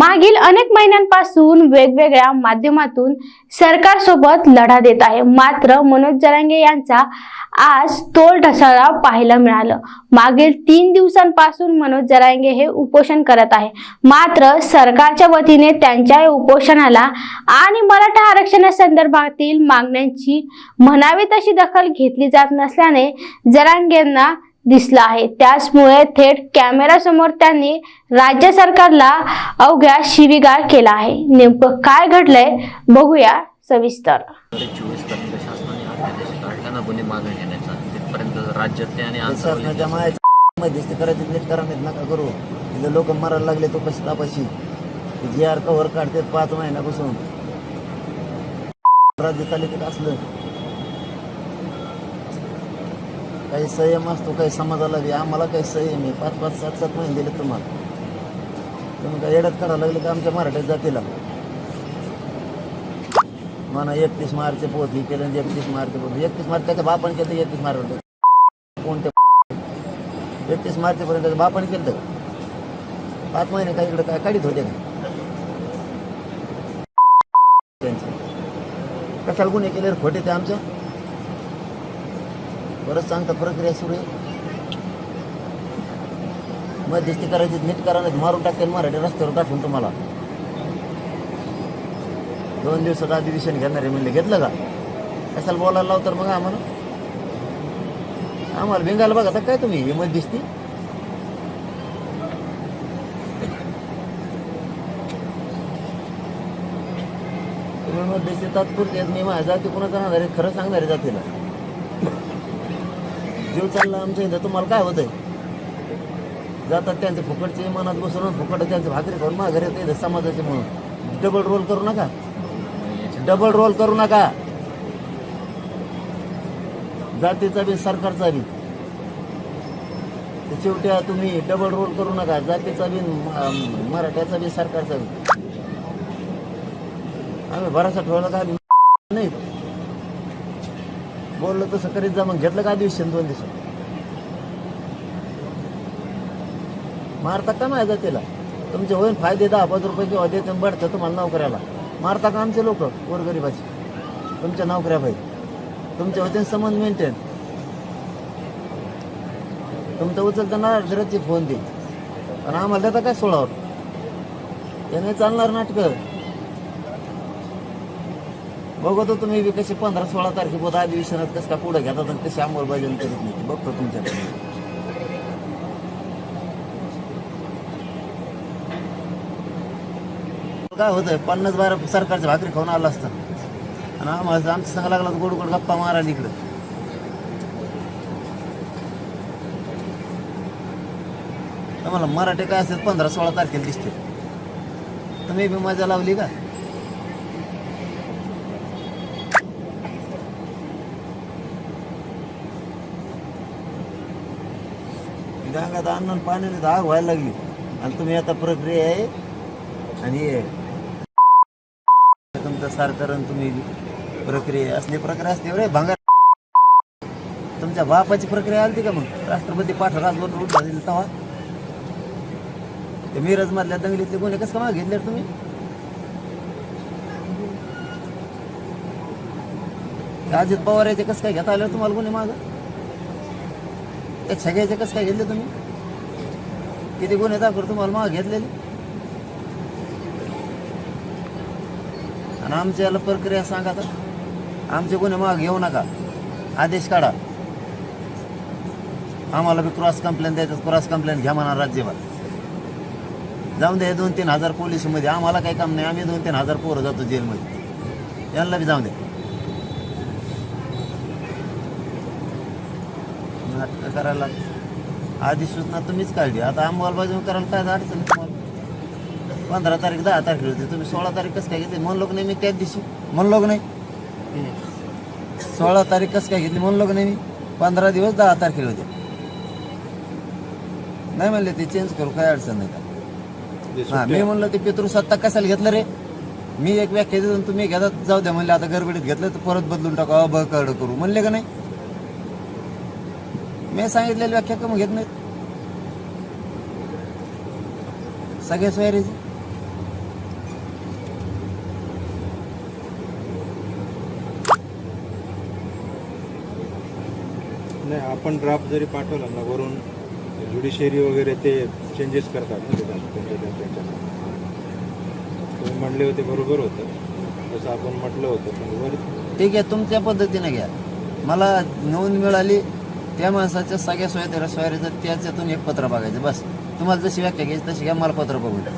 मागील अनेक महिन्यांपासून वेगवेगळ्या माध्यमातून सरकारसोबत लढा देत आहे. मात्र मनोज जरांगे यांचा आज तोल ढसाळा पाहायला मिळालं. मागील तीन दिवसांपासून मनोज जरांगे हे उपोषण करत आहे. मात्र सरकारच्या वतीने त्यांच्या उपोषणाला आणि मराठा आरक्षणासंदर्भातील मागण्यांची म्हणावी तशी दखल घेतली जात नसल्याने जरांगेंना दिसला आहे. त्याचमुळे थेट कॅमेरा समोर त्यांनी राज्य सरकारला अवघ्या शिवीगाळ केला आहे. नेमकं काय घडलंय बघूया सविस्तर. चोवीस तारखेला शासनाने अध्यादेश काढला ना गुन्हे मागे घेण्याचा तिथपर्यंत राज्यातले आणि शासनाच्या नीट करा नका करू. तिथे लोक मरायला लागले तो कशी तापाशी जी आर कव्हर काढते पाच महिन्यापासून राज्य चालित असलं. काही संयम असतो काही समाजाला बी. आम्हाला काही संयम आहे. पाच पाच सात सात महिने दिले तुम्हाला. तुम्ही काय येड्यात करायला लागले का आमच्या मराठ्यात जातीला? म्हणा एकतीस मार्च पोहोच ही केलं एकतीस मार्च पोहोच एकतीस मार्च त्याच्या बापाने केलं एकतीस मार्च कोणत्या एकतीस मार्चपर्यंत त्याच्या बापाने केलं पाच महिने काही इकडे काय काढीत होते का? कशाला गुन्हे केले खोटे ते आमच्या परत सांगता प्रक्रिया सुरू आहे. मध्यस्थी करायची नीट करा नाही मारून टाकेल मराठी रस्त्यावर टाकून तुम्हाला. दोन दिवसात अधिवेशन घेणार आहे म्हणले घेतलं का? कशाला बोलायला लाव तर मग आम्हाला? आम्हाला भिंगायला बघा आता काय तुम्ही ही मध्यस्थी? तुम्ही मध्यस्थी तात्पुरते आहेत मी माझ्या जाती कुणाचा राहणार आहे? खरं सांगणार आहे जातीला. जीव चालला आमच्या इथं तुम्हाला काय होतंय? जातात त्यांचे फुकटचे मनात बसून फुकट त्यांचे भाकरी खाऊन माघारी येते समाजाचे म्हणून. डबल रोल करू नका. डबल रोल करू नका. जातीचा बी सरकारचा बी. शेवट्या शेवटी तुम्ही डबल रोल करू नका. जातीचा बी मराठ्याचा बी सरकारचा बी. आम्ही भरासा ठेवला का नाही? बोललो तसं करीत जा मग घेतलं का दिवशी दोन दिवस मारता का नाही त्याला तुमचे होईल फायदे दहा पाच रुपये किंवा देते बढतं तुम्हाला नोकऱ्याला. मारता का आमचे लोक गोरगरीबाचे तुमच्या नोकऱ्या भाई तुमच्या होते संबंध मेंटेन तुमचं उचलताना ना फोन दे. आणि आम्हाला देता काय सोळावर? त्याने चालणार नाटकं. बघतो तुम्ही बी कसे पंधरा सोळा तारखेपर्यंत अधिवेशनात कसं का पुढे घेतात आणि कशी अंमलबजावणी करीत नाही. बघतो तुमच्याकडे. काय होतं पन्नास बारा सरकारच्या भाकरी खाऊन आलं असतं. आणि आम्हाला आमचं सांगा लागला गोड गोड गप्पा मारा इकडं. आम्हाला मराठी काय असेल पंधरा सोळा तारखेला दिसते तुम्ही बी मजा लावली का? गांगात अन्न पाण्याने आग व्हायला लागली. आणि तुम्ही आता प्रक्रिया आहे. आणि हे तुमचं सरकार तुम्ही प्रक्रिया असली प्रक्रिया असते रे भांगार. तुमच्या बापाची प्रक्रिया आली का मग? राष्ट्रपती पाठ राजवट उठला तेव्हा ते मिरज मधल्या दंगलीतले गुन्हे कसं का घेतले तुम्ही? अजित पवार याचे कसं काय घेता आलं तुम्हाला गुन्हे माग? त्या छग्याचे कसं काय घेतले तुम्ही? किती गुन्हे दाखल तुम्हाला माग घेतलेले? आणि आमच्या याला प्रक्रिया सांगा तर. आमचे गुन्हे माग घेऊ नका. आदेश काढा. आम्हाला बी क्रॉस कंप्लेंट द्यायचं क्रॉस कंप्लेंट घ्या म्हणा राज्यभर. जाऊन द्या दोन तीन हजार पोलिसमध्ये. आम्हाला काही काम नाही. आम्ही दोन तीन हजार पोरं जातो जेलमध्ये. यांना बी जाऊन द्या नाटकं करायला आधी सूचना तुम्हीच काढली. आता अंमलबजावणी करायला काय अडचण? तुम्हाला पंधरा तारीख दहा तारीख होती. तुम्ही सोळा तारीख कसं काय घेतली? म्हणलो का नाही मी त्याच दिवशी. म्हणलो का नाही. सोळा तारीख कसं काय घेतली? म्हणलो का नाही मी पंधरा दिवस दहा तारखेला होते. नाही म्हणले ते चेंज करू काय अडचण नाही का? हा मी म्हणलं ते पितृसत्ता कशाला घेतलं रे? मी एक व्याख्या देतो तुम्ही घेतात. जाऊ द्या म्हणले आता गडबडीत घेतलं तर परत बदलून टाकू. अ ब कड करू. म्हणले का नाही? मी सांगितलेली व्याख्या कमी घेत नाहीत. सगळे सोयरीची नाही आपण ड्राफ्ट जरी पाठवला ना वरून ज्युडिशरी वगैरे ते चेंजेस करतात तुम्ही म्हणले होते बरोबर होतं. जसं आपण म्हटलं होतं ठीक आहे तुमच्या पद्धतीने घ्या. मला नोंद मिळाली. त्या माणसाच्या सगळ्या सोयऱ्या सोयऱ्याचं त्याच्यातून एक पत्र बघायचं बस. तुम्हाला जशी व्याख्या घ्यायची तशी घ्या मला पत्र बघू द्या.